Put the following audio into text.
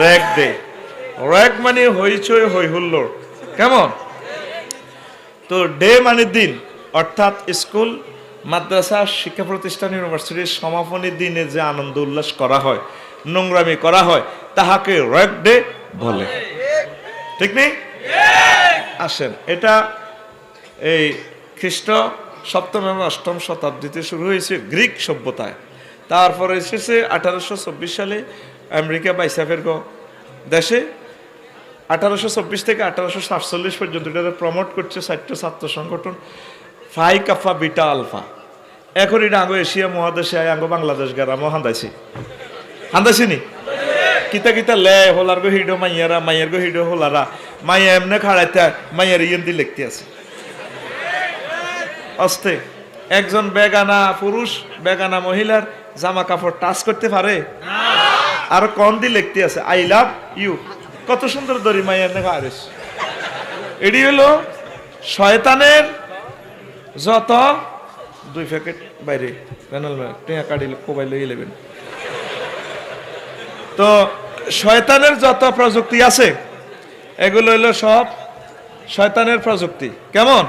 Rag day rack মানে হইচই হই হুল্লোড় কেমন? তো ডে মানে দিন, অর্থাৎ স্কুল, মাদ্রাসা শিক্ষা প্রতিষ্ঠান ইউনিভার্সিটির সমাপনী দিনে যে আনন্দ উল্লাস করা হয়, নোংরামি করা হয়, তাহাকে র্যাক ডে বলে। ঠিক নেই? আসেন, এটা এই খ্রিস্ট সপ্তম এবং অষ্টম শতাব্দীতে শুরু হয়েছে গ্রিক সভ্যতায়। তারপরে এসেছে আঠারোশো চব্বিশ সালে আমেরিকা বাইসাফের দেশে আঠারোশো চব্বিশ থেকে আঠারোশো সাতচল্লিশ পর্যন্ত এটা প্রমোট করছে চারটে ছাত্র সংগঠন ফাই কাফা বিটা আলফা। এখন এটা আঙ্গ এশিয়া মহাদেশে আয়, আঙ্গ বাংলাদেশ গেরামও হান্দাইছি হান্দাইছি। নি কিতা কিতা লে, হোলার গো হিডো, মাইয়ারা, মাইয়ার গো হিডো, হোলারা। মাইয়া এমনে খাড়াইতে মাইয়ার ইয়েন দি লিখতে আছে। অস্তে, একজন বেগানা পুরুষ, বেগানা মহিলার জামা কাপড় টাচ করতে পারে? আর কন দি লিখতে আছে? আই লাভ ইউ কত সুন্দর দড়ি মাইয়ার দেখা আরিস। এটি হলো শয়তানের যত দুই প্যাকেট বাইরে প্যানেল টেঁয়া কাটিলে কোবাই লই নেবেন তো শয়তানের যত প্রযুক্তি আছে, এগুলো হলো সব শয়তানের প্রযুক্তি। কেমন?